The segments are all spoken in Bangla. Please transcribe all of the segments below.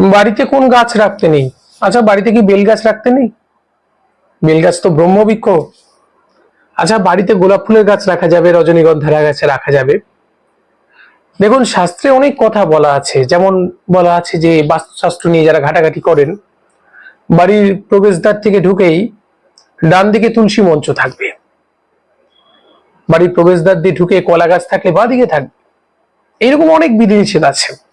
বাড়িতে কোন গাছ রাখতে নেই? আচ্ছা বাড়িতে কি বেল গাছ রাখতে নেই? বেল গাছ তো ব্রহ্মবৃক্ষ। আচ্ছা বাড়িতে গোলাপ ফুলের গাছ রাখা যাবে, রজনীগন্ধারা গাছে রাখা যাবে। দেখুন, শাস্ত্রে অনেক কথা বলা আছে। যেমন বলা আছে যে, বাস্তুশাস্ত্র নিয়ে যারা ঘাটাঘাটি করেন, বাড়ির প্রবেশদ্বার থেকে ঢুকেই ডান দিকে তুলসী মঞ্চ থাকবে। বাড়ির প্রবেশদ্বার দিয়ে ঢুকে কলা গাছ থাকলে বা দিকে থাকবে। এইরকম অনেক বিধিনিষেধ আছে।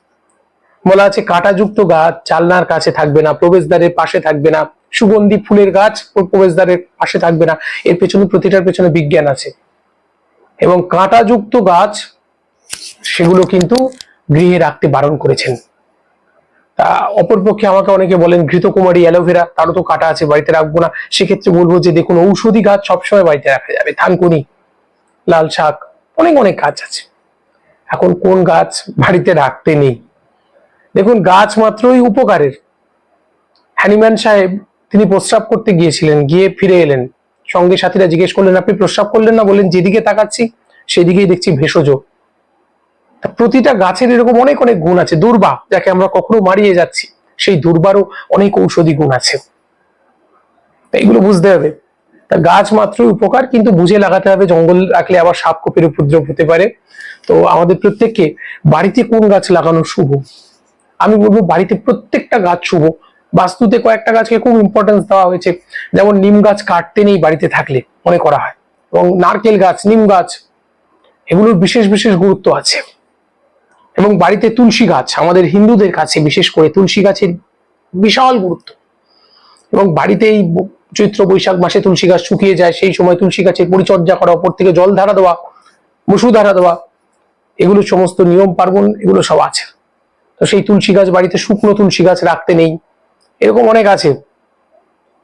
বলা আছে, কাঁটাযুক্ত গাছ জালনার কাছে থাকবে না, প্রবেশদ্বারের পাশে থাকবে না, সুগন্ধি ফুলের গাছ প্রবেশদ্বারের পাশে থাকবে না। এর পেছনে প্রতিটার পেছনে বিজ্ঞান আছে। এবং কাঁটাযুক্ত গাছ, সেগুলো কিন্তু গৃহে রাখতে বারণ করেছেন। তা অপরপক্ষে আমাকে অনেকে বলেন, ঘৃতকুমারী অ্যালোভেরা, তারও তো কাটা আছে, বাড়িতে রাখব না। সেক্ষেত্রে বলব যে, দেখুন, ঔষধি গাছ সবসময় বাড়িতে রাখা যাবে। থানকুনি লাল শাক অনেক অনেক গাছ আছে। এখন কোন গাছ বাড়িতে রাখতে নেই? দেখুন, গাছ মাত্রই উপকারের। হ্যানিম্যান সাহেব, তিনি প্রস্রাব করতে গিয়েছিলেন, গিয়ে ফিরে এলেন। সঙ্গে সাথীরা জিজ্ঞেস করলেন, আপনি প্রস্রাব করলেন না? বললেন, যেদিকে তাকাচ্ছি, সেদিকেই দেখছি ভেষজ। প্রতিটা গাছের এরকম অনেক অনেক গুণ আছে। দুর্বা, যাকে আমরা কখনো মারিয়ে যাচ্ছি, সেই দুর্বারও অনেক ঔষধি গুণ আছে। এইগুলো বুঝতে হবে। তা গাছ মাত্রই উপকার, কিন্তু বুঝে লাগাতে হবে, জঙ্গল রাখলে আবার সাপ কোপের উপদ্রব হতে পারে। তো আমাদের প্রত্যেককে বাড়িতে কোন গাছ লাগানো শুভ? আমি বলব বাড়িতে প্রত্যেকটা গাছ শুভ। বাস্তুতে কয়েকটা গাছকে খুব ইম্পর্টেন্স দেওয়া হয়েছে। যেমন নিম গাছ কাটতে নেই বাড়িতে থাকলে, মনে করা হয়। এবং নারকেল গাছ, নিম গাছ, এগুলোর বিশেষ বিশেষ গুরুত্ব আছে। এবং বাড়িতে তুলসী গাছ, আমাদের হিন্দুদের কাছে বিশেষ করে তুলসী গাছের বিশাল গুরুত্ব। এবং বাড়িতে এই চৈত্র বৈশাখ মাসে তুলসী গাছ শুকিয়ে যায়, সেই সময় তুলসী গাছের পরিচর্যা করা ওপর থেকে জল ধারা দেওয়া মুসু ধারা দেওয়া, এগুলো সমস্ত নিয়ম পার্বণ এগুলো সব আছে। তো সেই তুলসী গাছ বাড়িতে শুকনো তুলসী গাছ রাখতে নেই। এরকম অনেক আছে।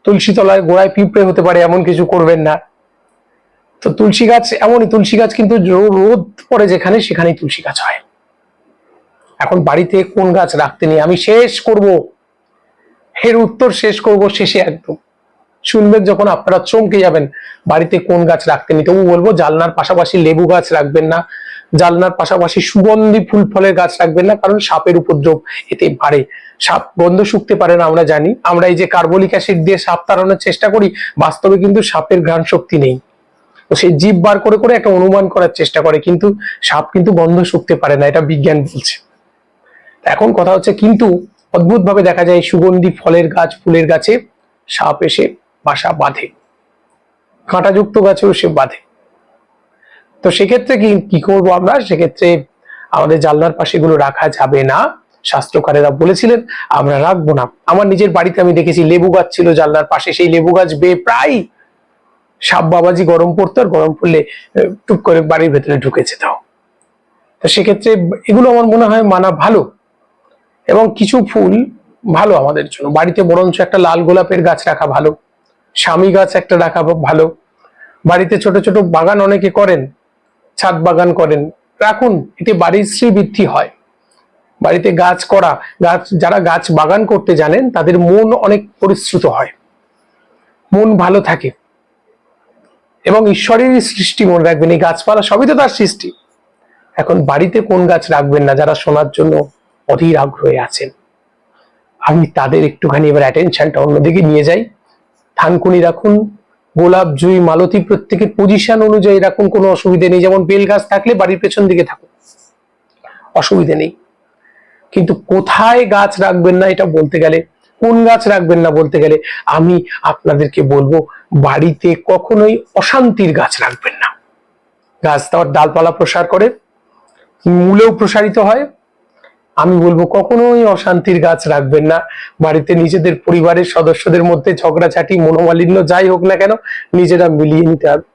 তুলসী তলায় গোড়ায় পিঁপড়ে হতে পারে, এমন কিছু করবেন না। তো তুলসী গাছ এমনই, তুলসী গাছ কিন্তু রোদ পড়ে যেখানে, সেখানেই তুলসী গাছ হয়। এখন বাড়িতে কোন গাছ রাখতে নেই? আমি শেষ করব। এর উত্তর শেষ করব শেষে একদম। শুনবেন যখন আপনারা চমকে যাবেন, বাড়িতে কোন গাছ রাখতে নেই। তবু বলব জালনার পাশাপাশি লেবু গাছ রাখবেন না। জালনার পাশাপাশি সুগন্ধি ফুল ফলের গাছ রাখবেন না, কারণ সাপের উপদ্রব এতে বাড়ে। সাপ গন্ধ শুকতে পারে না, আমরা জানি। আমরা এই যে কার্বলিক অ্যাসিড দিয়ে সাপ তাড়ানোর চেষ্টা করি, বাস্তবে কিন্তু সাপের ঘ্রাণ শক্তি নেই। তো সেই জীব বার করে করে একটা অনুমান করার চেষ্টা করে, কিন্তু সাপ কিন্তু গন্ধ শুকতে পারে না, এটা বিজ্ঞান বলছে। এখন কথা হচ্ছে, কিন্তু অদ্ভুত ভাবে দেখা যায় সুগন্ধি ফলের গাছ, ফুলের গাছে সাপ এসে বাসা বাঁধে। কাঁটাযুক্ত গাছেও সে বাঁধে। তো সেক্ষেত্রে কি কি করব আমরা? সেক্ষেত্রে আমাদের জানলার পাশে এগুলো রাখা যাবে না। শাস্ত্রকারেরা বলেছিলেন, আমরা রাখব না। আমার নিজের বাড়িতে আমি দেখেছি লেবু গাছ ছিল জানলার পাশে। সেই লেবু গাছ বেয়ে প্রায় সাপ বাবাজি গরম পড়তো আর গরম পড়লে টুপ করে বাড়ির ভেতরে ঢুকে যেত। তো সেক্ষেত্রে এগুলো আমার মনে হয় মানা ভালো। এবং কিছু ফুল ভালো আমাদের জন্য। বাড়িতে বরঞ্চ একটা লাল গোলাপের গাছ রাখা ভালো। স্বামী গাছ একটা রাখা ভালো। বাড়িতে ছোট ছোট বাগান অনেকে করেন। ছাদ বাগান করেন। রাখুন, এতে বাড়ির শ্রীবৃদ্ধি হয়। বাড়িতে গাছ করা, গাছ, যারা গাছ বাগান করতে জানেন, তাদের মন অনেক পরিশ্রুত হয়। মন ভালো থাকে। এবং ঈশ্বরেরই সৃষ্টি মনে রাখবেন, এই গাছপালা সবই তো তার সৃষ্টি। এখন বাড়িতে কোন গাছ রাখবেন না, যারা শোনার জন্য অধীর আগ্রহে আছেন? আমি তাদের একটুখানি এবার অ্যাটেনশনটা অন্যদিকে নিয়ে যাই। থানকুনি রাখুন গোলাপ, জুই, মালতী প্রত্যেকের পজিশন অনুযায়ী রাখুন কোনো অসুবিধে নেই। যেমন বেল গাছ থাকলে বাড়ির পেছন দিকে থাকুন। অসুবিধে নেই। কিন্তু কোথায় গাছ রাখবেন না এটা বলতে গেলে, কোন গাছ রাখবেন না বলতে গেলে, আমি আপনাদেরকে বলব, বাড়িতে কখনোই অশান্তির গাছ রাখবেন না। গাছ তার ডালপালা প্রসার করে মূলেও প্রসারিত হয় আমি বলব কখনোই অশান্তির গাছ রাখবেন না। বাড়িতে নিজেদের পরিবারের সদস্যদের মধ্যে ঝগড়াঝাটি, মনোমালিন্য যাই হোক না কেন, নিজেরা মিলিয়ে নিতে হবে।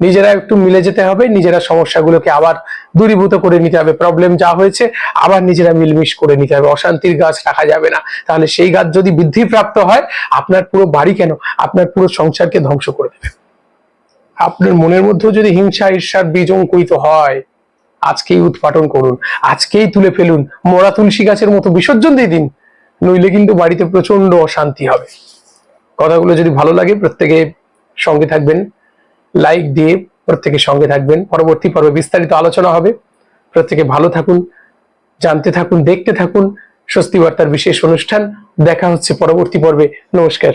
নিজেরা একটু মিলে যেতে হবে, নিজেরা সমস্যাগুলোকে আবার দূরীভূত করে নিতে হবে। প্রবলেম যা হয়েছে, আবার নিজেরা মিলমিশ করে নিতে হবে। অশান্তির গাছ রাখা যাবে না। তাহলে সেই গাছ যদি বৃদ্ধিপ্রাপ্ত হয়, আপনার পুরো বাড়ি কেন? আপনার পুরো সংসারকে ধ্বংস করে দেবে। আপনার মনের মধ্যেও যদি হিংসা, ঈর্ষার বীজ অঙ্কুরিত হয় আজকেই উৎপাটন করুন, আজকেই তুলে ফেলুন, মরা তুলসী গাছের মতো বিসর্জন দিয়ে দিন, নইলে কিন্তু বাড়িতে প্রচণ্ড অশান্তি হবে। কথাগুলো যদি ভালো লাগে প্রত্যেকে সঙ্গে থাকবেন লাইক দিয়ে প্রত্যেকে সঙ্গে থাকবেন। পরবর্তী পর্বে বিস্তারিত আলোচনা হবে। প্রত্যেকে ভালো থাকুন, জানতে থাকুন, দেখতে থাকুন। স্বস্তি বার্তার বিশেষ অনুষ্ঠান, দেখা হচ্ছে পরবর্তী পর্বে। নমস্কার।